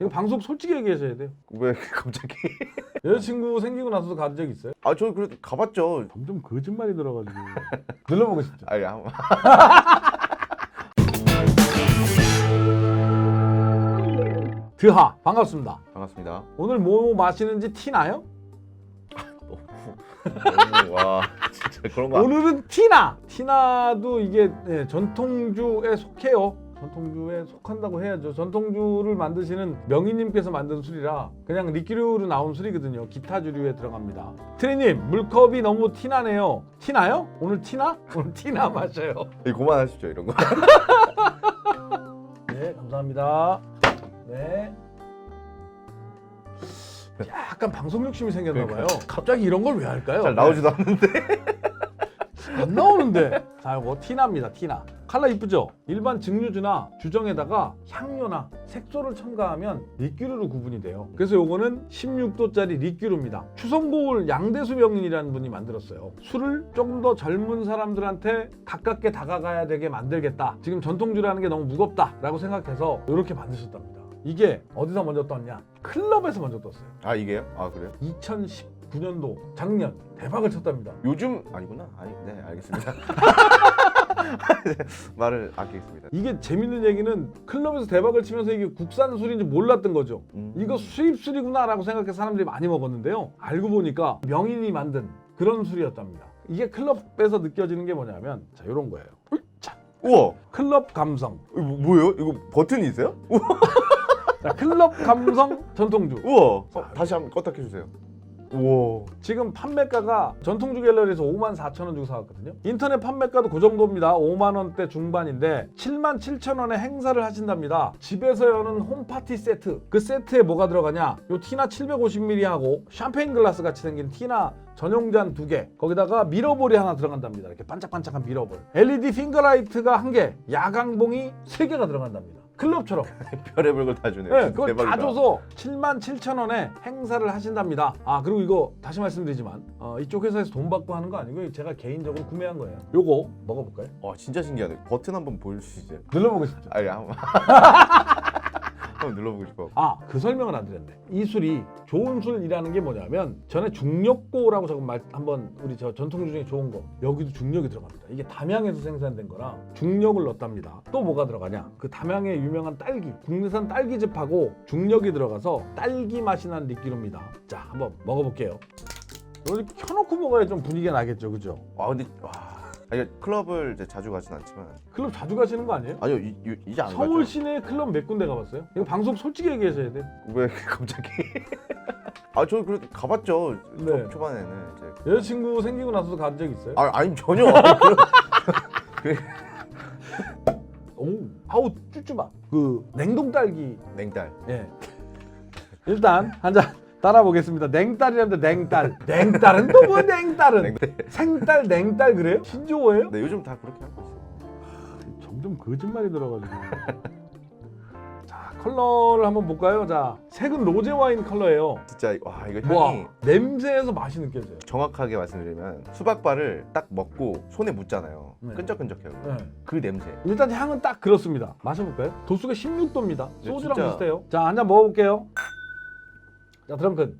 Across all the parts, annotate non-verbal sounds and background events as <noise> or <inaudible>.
이거 방송 솔직히 얘기하셔야 돼요. 왜 <laughs> 갑자기? 여자친구 생기고 나서도 간 적 있어요? 아, 저 그래도 가봤죠. 점점 거짓말이 들어가지고 눌러보고 싶죠. 아니, 한- <laughs> 드하 반갑습니다. 반갑습니다. 오늘 뭐 마시는지 티 나요? 너무, 와, <laughs> 진짜 그런 거. 안- 오늘은 티나. 티나도 이게 예, 전통주에 속해요. 전통주에 속한다고 해야죠. 전통주를 만드시는 명희님께서 만든 술이라 그냥 리큐르로 나온 술이거든요. 기타 주류에 들어갑니다. 트리님 물컵이 너무 티나네요. 티나요? 오늘 티나? <laughs> 오늘 티나 마셔요. 이 그만하시죠, 이런 거. <laughs> 네 감사합니다. 네. 약간 방송 욕심이 생겼나 봐요. 갑자기 이런 걸 왜 할까요? 잘 나오지도 않는데. 안 나오는데. 자, 이거 티나입니다. 티나. 칼라 이쁘죠? 일반 증류주나 주정에다가 향료나 색소를 첨가하면 리큐르로 구분이 돼요. 그래서 요거는 16도짜리 리큐르입니다. 추성고을 양대수 명인이라는 분이 만들었어요. 술을 조금 더 젊은 사람들한테 가깝게 다가가야 되게 만들겠다. 지금 전통주라는 게 너무 무겁다라고 생각해서 이렇게 만드셨답니다. 이게 어디서 먼저 떴냐? 클럽에서 먼저 떴어요. 아, 이게요? 아, 그래요? 2019년도 작년 대박을 쳤답니다. 요즘 아니구나. 아니, 네, 알겠습니다. <laughs> <laughs> 말을 아끼겠습니다. 이게 재밌는 얘기는 클럽에서 대박을 치면서 이게 국산 술인지 몰랐던 거죠. 음. 이거 수입 술이구나라고 생각해서 사람들이 많이 먹었는데요. 알고 보니까 명인이 만든 그런 술이었답니다. 이게 클럽에서 느껴지는 게 뭐냐면 자 이런 거예요. 자, 우와, 클럽 감성. 이거 뭐- 뭐예요? 이거 버튼이 있어요? 우와, 자, 클럽 감성 전통주. 우와. 어, 다시 한번 껐다 켜주세요. 우와. 지금 판매가가 전통주 갤러리에서 5만 4천 원 주고 사왔거든요. 인터넷 판매가도 그 정도입니다. 5만 원대 중반인데 7만 7천 원에 행사를 하신답니다. 집에서 여는 홈파티 세트. 그 세트에 뭐가 들어가냐? 요 티나 750ml 하고 샴페인 글라스 같이 생긴 티나 전용잔 두 개. 거기다가 미러볼이 하나 들어간답니다. 이렇게 반짝반짝한 미러볼. LED 핑거라이트가 한 개. 야광봉이 세 개가 들어간답니다. 클럽처럼. <laughs> 별의별 걸 다 주네. 네, 그걸 대박이다. 다 줘서 7만 7천 원에 행사를 하신답니다. 아 그리고 이거 다시 말씀드리지만 어, 이쪽 회사에서 돈 받고 하는 거 아니고 제가 개인적으로 구매한 거예요. 요거 먹어볼까요? 와, 진짜 신기하네. 버튼 한번 보여주시죠. 눌러보고 싶죠. 아니, 한번. <laughs> 한번 눌러보고 싶어. 아 그 설명을 안 드렸네. 이 술이 좋은 술이라는 게 뭐냐면 전에 중력고라고 저거 말 한번 우리 저 전통주 중에 좋은 거 여기도 중력이 들어갑니다. 이게 담양에서 생산된 거라 중력을 넣었답니다. 또 뭐가 들어가냐? 그 담양의 유명한 딸기 국내산 딸기즙하고 중력이 들어가서 딸기 맛이 난 리끼루입니다. 자 한번 먹어볼게요. 이렇게 켜놓고 먹어야 좀 분위기가 나겠죠, 그죠? 와, 근데 와. 아니, 클럽을 이제 자주 가진 않지만 클럽 자주 가시는 거 아니에요? 아니요, 이, 이, 이제 안 서울 가죠. 시내 클럽 몇 군데 가봤어요? 이거 방송 솔직히 얘기하셔야 돼. 왜 <laughs> 갑자기? <laughs> 아, 저 그래도 가봤죠. 네. 초, 초반에는 이제. 여자친구 생기고 나서도 간 적 있어요? 아, 아니 전혀. <laughs> 그- 오, 아우 쭈쭈바. 그 냉동 딸기. 냉딸. 예. 일단 한 잔 따라 보겠습니다. 냉딸이라는데 냉딸. 냉딸은 또 뭐야 냉딸은? 냉딸. 생딸 냉딸 그래요? 신조어예요? 네, 요즘 다 그렇게 하고 있어요. 점점 거짓말이 들어가지고. 자 컬러를 한번 볼까요? 자 색은 로제 와인 컬러예요. 진짜 와 이거 향이 와 냄새에서 맛이 느껴져요. 정확하게 말씀드리면 수박바를 딱 먹고 손에 묻잖아요. 네. 끈적끈적해요. 네. 그 냄새. 일단 향은 딱 그렇습니다. 마셔볼까요? 도수가 16도입니다. 네, 소주랑 진짜. 비슷해요. 자, 한 잔 먹어볼게요. 자, 드렁큰.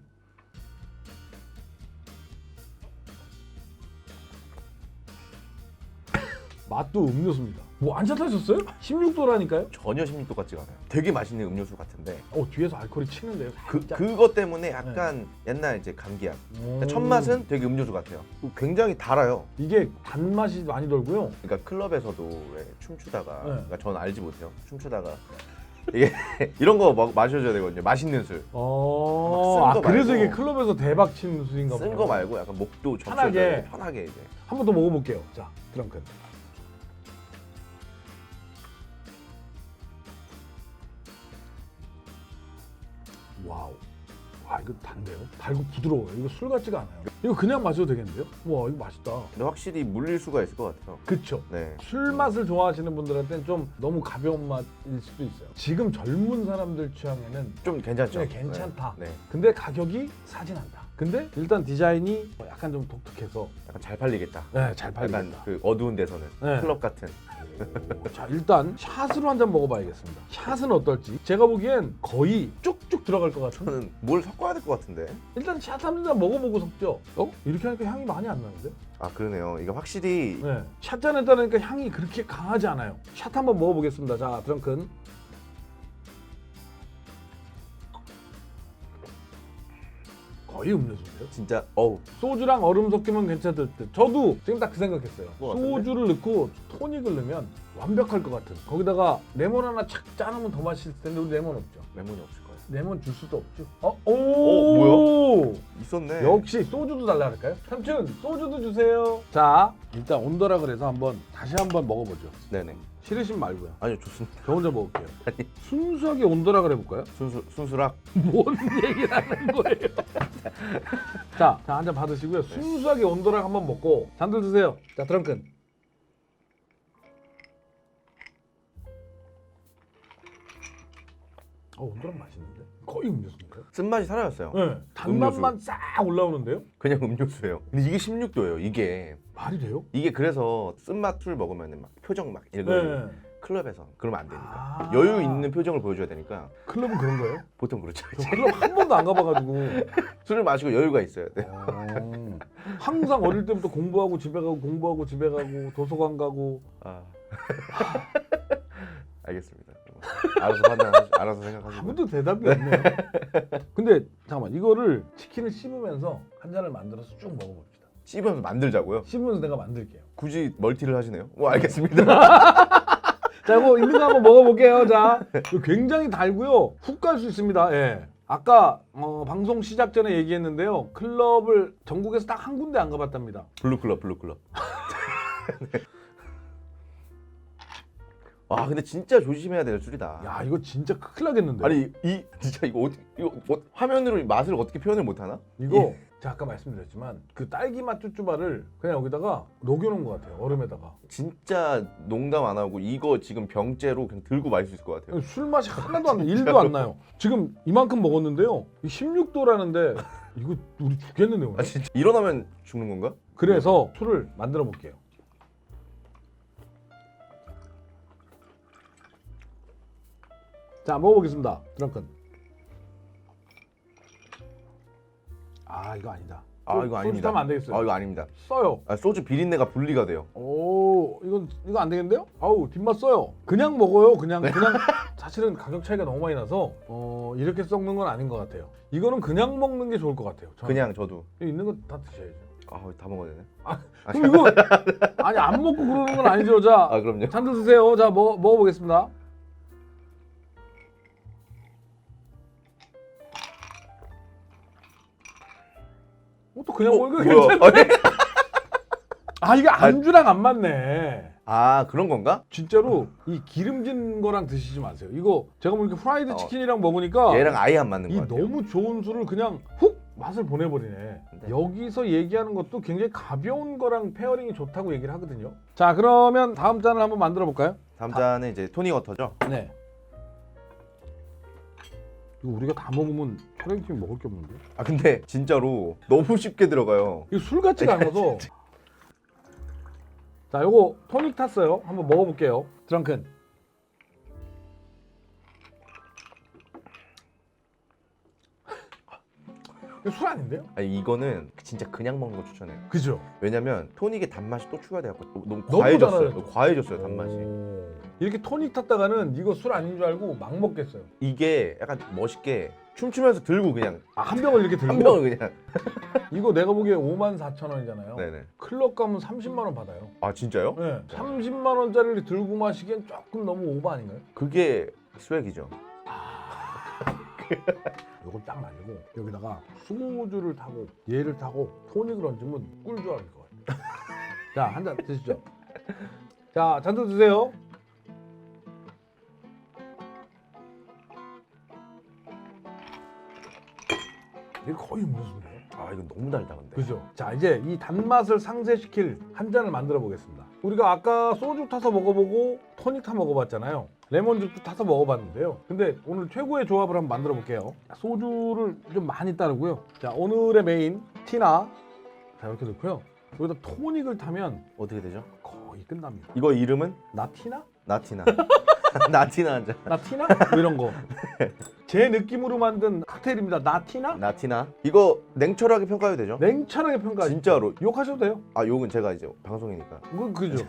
맛도 음료수입니다. 뭐 안 찾으셨어요? 16도라니까요? 전혀 16도 같지가 않아요. 되게 맛있는 음료수 같은데 어, 뒤에서 알코올이 치는데요. 그 살짝. 그것 때문에 약간 옛날 이제 감기약. 오. 첫 맛은 되게 음료수 같아요. 굉장히 달아요. 이게 단맛이 많이 돌고요. 그러니까 클럽에서도 왜 춤추다가 네. 그러니까 전 알지 못해요. 춤추다가 이게 <laughs> 이런 거 먹- 마셔줘야 되거든요. 맛있는 술. 어, 막 아, 쓴거 그래서 말고. 이게 클럽에서 대박 치는 술인가 보다. 쓴거 말고 약간 목도 편하게. 편하게 이제. 한 번 더 먹어볼게요. 자, 드렁큰. 와우. 와, 이거 단데요? 달고 부드러워요. 이거 술 같지가 않아요. 이거 그냥 마셔도 되겠는데요? 와, 이거 맛있다. 근데 확실히 물릴 수가 있을 것 같아요. 그쵸? 네. 술 맛을 좋아하시는 분들한테는 좀 너무 가벼운 맛일 수도 있어요. 지금 젊은 사람들 취향에는 좀 괜찮죠? 네, 괜찮다. 네. 네. 근데 가격이 사진 않다. 근데 일단 디자인이 약간 좀 독특해서 약간 잘 팔리겠다. 네, 잘 약간 팔린다. 그 어두운 데서는 네. 클럽 같은. 자 일단 샷으로 한 잔 먹어봐야겠습니다. 샷은 어떨지 제가 보기엔 거의 쭉쭉 들어갈 것 같은. 저는 뭘 섞어야 될 것 같은데. 일단 샷 한 잔 먹어보고 섞죠. 어? 이렇게 하니까 향이 많이 안 나는데? 아 그러네요. 이게 확실히 네. 샷잔에 따르니까 향이 그렇게 강하지 않아요. 샷 한번 먹어보겠습니다. 자 드렁큰. 거의 음료수인데요. 진짜 어우 소주랑 얼음 섞이면 괜찮을 듯. 저도 지금 딱 그 생각했어요. 그거 같은데? 소주를 넣고 토닉을 넣으면 완벽할 것 같은. 거기다가 레몬 하나 착 짜놓으면 더 맛있을 텐데 우리 레몬 없죠. 레몬이 없을 거예요. 레몬 줄 수도 없죠. 어, 오, 뭐야? 있었네. 역시 소주도 달라 그럴까요? 삼촌 소주도 주세요. 자 일단 온더락을 해서 한번 다시 한번 먹어보죠. 네네. 싫으신 말고요. 아니요 좋습니다. 저 혼자 먹을게요. 아니. 순수하게 온더락을 해볼까요? 순수 순수락. 뭔 얘기를 하는 거예요? <laughs> 자, 자 한 잔 받으시고요. 순수하게 온도락 한번 먹고 잔들 드세요. 자, 드렁큰. 어, 온도락 맛있는데? 거의 음료수인가요? 쓴맛이 사라졌어요. 네. 단맛만 싹 올라오는데요? 그냥 음료수예요. 근데 이게 16도예요. 이게 말이 돼요? 이게 그래서 쓴맛 술 먹으면 막 표정 막 이거 네. 클럽에서 그러면 안 되니까 아. 여유 있는 표정을 보여줘야 되니까 클럽은 그런 거예요? 보통 그렇죠. 저 클럽 한 번도 안 가봐가지고. <laughs> 술을 마시고 여유가 있어야 돼. 어, 항상 어릴 때부터 공부하고 집에 가고 공부하고 집에 가고 도서관 가고 아. <laughs> 알겠습니다. 뭐, 알아서 판단하시, 알아서 생각하시고. 아무도 대답이 없네요. 근데 잠깐만 이거를 치킨을 씹으면서 한 잔을 만들어서 쭉 먹어봅시다. 씹으면서 만들자고요. 씹으면서 내가 만들게요. 굳이 멀티를 하시네요. 뭐 알겠습니다. <laughs> 자, 이거 있는 거 한번 먹어볼게요. 자, 이거 굉장히 달고요. 훅 갈 수 있습니다. 예. 아까 어, 방송 시작 전에 얘기했는데요. 클럽을 전국에서 딱 한 군데 안 가봤답니다. 블루클럽, 블루클럽. <laughs> 아 근데 진짜 조심해야 되는 술이다. 야, 이거 진짜 큰일 나겠는데. 아니 이 진짜 이거 어떻게 이거 뭐, 화면으로 이 맛을 어떻게 표현을 못 하나? 이거 제가 아까 말씀드렸지만 그 딸기 맛 쭈쭈바를 그냥 여기다가 녹여놓은 것 같아요. 얼음에다가. 진짜 농담 안 하고 이거 지금 병째로 그냥 들고 마실 수 있을 것 같아요. 술 맛이 하나도 안 나, 1도 안 나요. 지금 이만큼 먹었는데요. 16도라는데 이거 우리 죽겠는데 오늘. 아 진짜 일어나면 죽는 건가? 그래서 술을 만들어 볼게요. 자 먹어보겠습니다. 드렁큰. 아 이거 아니다. 아 소- 이거 소주 아닙니다. 타면 안 되겠어요. 아 이거 아닙니다. 써요. 아, 소주 비린내가 분리가 돼요. 오 이건 이거 안 되겠는데요? 아우 뒷맛 써요. 그냥 먹어요. 그냥 그냥 <laughs> 사실은 가격 차이가 너무 많이 나서 어, 이렇게 썩는 건 아닌 것 같아요. 이거는 그냥 먹는 게 좋을 것 같아요. 저는. 그냥 저도 있는 거 다 드셔야죠. 아 다 먹어야 되네. 아, 그럼 이거 <laughs> 아니 안 먹고 그러는 건 아니죠. 자 아 그럼요. 잔들 드세요. 자 먹어 먹어보겠습니다. 어, 또 그냥 어, 먹으니까 뭐야? 괜찮네. <laughs> 아 이게 안주랑 안 맞네. 아 그런 건가? 진짜로 이 기름진 거랑 드시지 마세요. 이거 제가 보니까 프라이드 어. 치킨이랑 먹으니까 얘랑 아예 안 맞는 이것 같아요. 너무 좋은 술을 그냥 훅 맛을 보내버리네. 네. 여기서 얘기하는 것도 굉장히 가벼운 거랑 페어링이 좋다고 얘기를 하거든요. 자 그러면 다음 잔을 한번 만들어 볼까요? 다음 잔은 이제 토닉 워터죠. 네. 이거 우리가 다 먹으면 촬영팀이 먹을 게 없는데. 아 근데 진짜로 너무 쉽게 들어가요. 이거 술 같지가 않아서. <laughs> 자, 요거 토닉 탔어요. 한번 먹어볼게요. 드렁큰. <laughs> 이거 술 아닌데요? 아니 이거는 진짜 그냥 먹는 거 추천해요. 그죠? 왜냐면 토닉에 단맛이 또 추가돼갖고 너무 너무 과해졌어요. 달아요. 과해졌어요 단맛이. 오. 이렇게 토닉 탔다가는 이거 술 아닌 줄 알고 막 먹겠어요. 이게 약간 멋있게 춤추면서 들고 그냥 아, 한 병을 이렇게 들고 한 병을 그냥. <laughs> 이거 내가 보기에 5만 4천 원이잖아요. 네네. 클럽 가면 30만 원 받아요. 아 진짜요? 네. 30만 원짜리를 들고 마시기엔 조금 너무 오버 아닌가요? 그게 스웩이죠. <laughs> 이걸 딱 말고 여기다가 소주를 타고 얘를 타고 토닉을 얹으면 꿀조합일 것 같아요. <laughs> 자, 한 잔 드시죠. 자, 잔도 드세요. 이게 거의 음료수인데요. 아 이건 너무 달다 근데. 그죠? 자, 이제 이 단맛을 상쇄시킬 한 잔을 만들어 보겠습니다. 우리가 아까 소주 타서 먹어보고 토닉 타 먹어봤잖아요. 레몬즙도 타서 먹어봤는데요. 근데 오늘 최고의 조합을 한번 만들어 볼게요. 소주를 좀 많이 따르고요. 자, 오늘의 메인 티나 자 이렇게 넣고요. 여기다 토닉을 타면 어떻게 되죠? 거의 거의 끝납니다. 이거 이름은 나티나? 나티나. <laughs> 나티나 한 잔. 나티나? 뭐 이런 거. <laughs> 제 느낌으로 만든 칵테일입니다. 나티나? 나티나. 이거 냉철하게 평가해도 되죠? 냉철하게 평가. 진짜로. 욕하셔도 돼요. 아 욕은 제가 이제 방송이니까. 그, 그죠.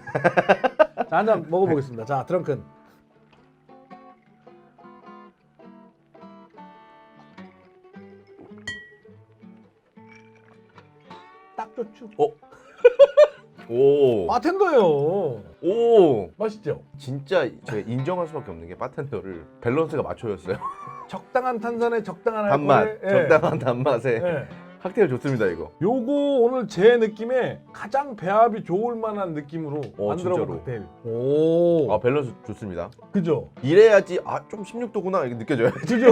<laughs> 자, 한 잔 먹어보겠습니다. 자, 드렁큰. 딱 좋죠. <laughs> 오. 바텐더예요. 오. 맛있죠? 진짜 제가 인정할 수밖에 없는 게 바텐더를 밸런스가 맞춰졌어요. <laughs> 적당한 탄산에 적당한 단맛, 알코올에, 예. 적당한 단맛에 예. 칵테일 좋습니다 이거. 요거 오늘 제 느낌에 가장 배합이 좋을 만한 느낌으로 어, 만들어 본 진짜로? 칵테일. 오. 아 밸런스 좋습니다. 그죠? 이래야지 아 좀 16도구나 이게 느껴져요. <laughs> 그죠?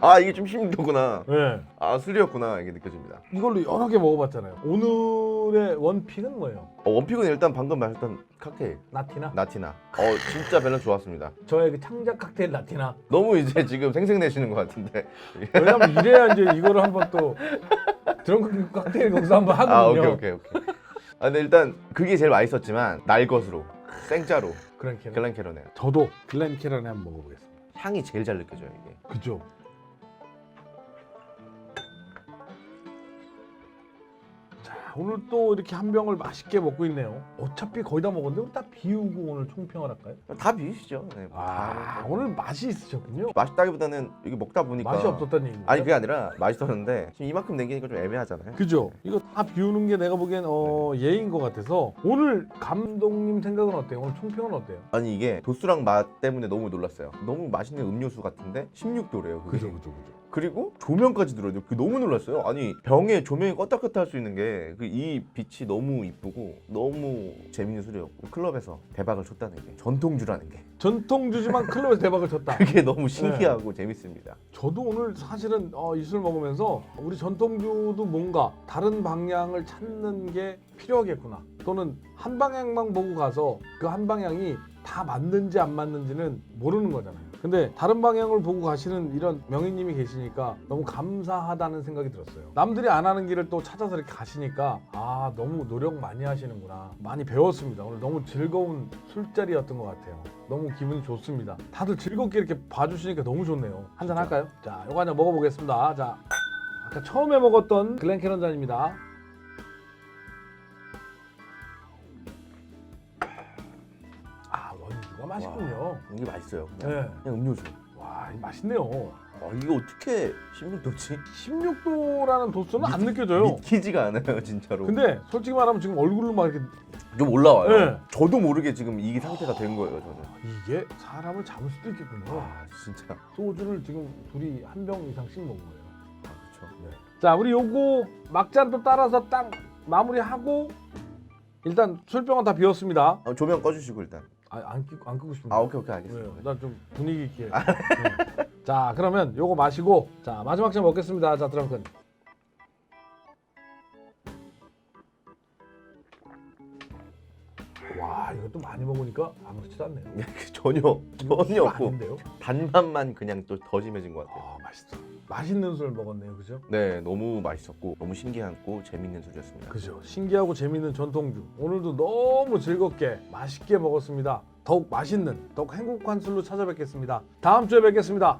아 이게 좀 16도구나. 예. 아 술이었구나 이게 느껴집니다. 이걸로 여러 개 먹어봤잖아요. 오늘의 원픽은 뭐예요? 어, 원픽은 일단 방금 마셨던 칵테일 나티나? 나티나. 어 진짜 밸런스 좋았습니다. 저의 그 창작 칵테일 나티나. 너무 이제 지금 생생내시는 것 같은데. 왜냐면 이래야 이제 이거를 한번 또 드렁큰 칵테일 거기서 한번 하거든요. 아 오케이 오케이 오케이. 아 근데 일단 그게 제일 맛있었지만 날 것으로 생짜로 그랑캐런. 글렌캐런에 저도 글렌캐런에 한번 먹어보겠습니다. 향이 제일 잘 느껴져요 이게. 그죠? 오늘 또 이렇게 한 병을 맛있게 먹고 있네요. 어차피 거의 다 먹었는데 다 비우고 오늘 총평을 할까요? 다 비우시죠. 네, 뭐아 다. 오늘 맛이 있으셨군요. 맛있다기보다는 이게 먹다 보니까 맛이 없었다는 얘기입니다. 아니 그게 아니라 맛있었는데 지금 이만큼 남기니까 좀 애매하잖아요. 그죠? 이거 다 비우는 게 내가 보기엔 어, 예인 것 같아서 오늘 감독님 생각은 어때요? 오늘 총평은 어때요? 아니 이게 도수랑 맛 때문에 너무 놀랐어요. 너무 맛있는 음료수 같은데 16도래요. 그게. 그죠 그죠. 그 리고 조명까지 들어요. 그 너무 놀랐어요. 아니 병에 조명이 껐다 켰다 할 수 있는 게그이 빛이 너무 이쁘고 너무 재밌는 술이었고 클럽에서 대박을 쳤다는 게 전통주라는 게 전통주지만 클럽에서 대박을 쳤다. <laughs> 그게 너무 신기하고 재밌습니다. 저도 오늘 사실은 어, 이술 먹으면서 우리 전통주도 뭔가 다른 방향을 찾는 게 필요하겠구나. 또는 한 방향만 보고 가서 그 한 방향이 다 맞는지 안 맞는지는 모르는 거잖아요. 근데 다른 방향을 보고 가시는 이런 명인님이 계시니까 너무 감사하다는 생각이 들었어요. 남들이 안 하는 길을 또 찾아서 이렇게 가시니까 아 너무 노력 많이 하시는구나. 많이 배웠습니다. 오늘 너무 즐거운 술자리였던 것 같아요. 너무 기분이 좋습니다. 다들 즐겁게 이렇게 봐주시니까 너무 좋네요. 한잔 할까요? 자, 이거 한잔 먹어보겠습니다. 자, 아까 처음에 먹었던 글렌캐런 잔입니다. 맛있군요. 이게 맛있어요. 그냥, 네. 그냥 음료수. 와, 이 맛있네요. 어, 이게 어떻게 16도지? 16도라는 도수는 안 느껴져요. 믿기지가 않아요, 진짜로. 근데 솔직히 말하면 지금 얼굴로 막 이렇게 좀 올라와요. 네. 저도 모르게 지금 이 상태가 된 거예요, 저는. 이게 사람을 잡을 수도 있겠군요. 아, 진짜. 소주를 지금 둘이 한 병 이상씩 먹은 거예요. 아, 그렇죠. 자, 우리 요거 막잔 또 따라서 딱 마무리하고 일단 술병은 다 비웠습니다. 아, 조명 꺼주시고 일단. 아, 안, 끼, 안 끄고 싶은데. 아, 오케이 오케이 알겠습니다. 난좀 분위기 있게. 네. 자, 그러면 요거 마시고 자 마지막 잔 먹겠습니다. 자, 드렁큰. 와, 이것도 많이 먹으니까 아무렇지도 않네요. <laughs> 전혀 전혀 이거 없고 아닌데요? 단맛만 그냥 또 더 심해진 것 같아요. 아, 맛있어. 맛있는 술 먹었네요, 그죠? 네, 너무 맛있었고 너무 신기하고 재밌는 술이었습니다. 그죠. 신기하고 재밌는 전통주. 오늘도 너무 즐겁게 맛있게 먹었습니다. 더욱 맛있는, 더욱 행복한 술로 찾아뵙겠습니다. 다음 주에 뵙겠습니다.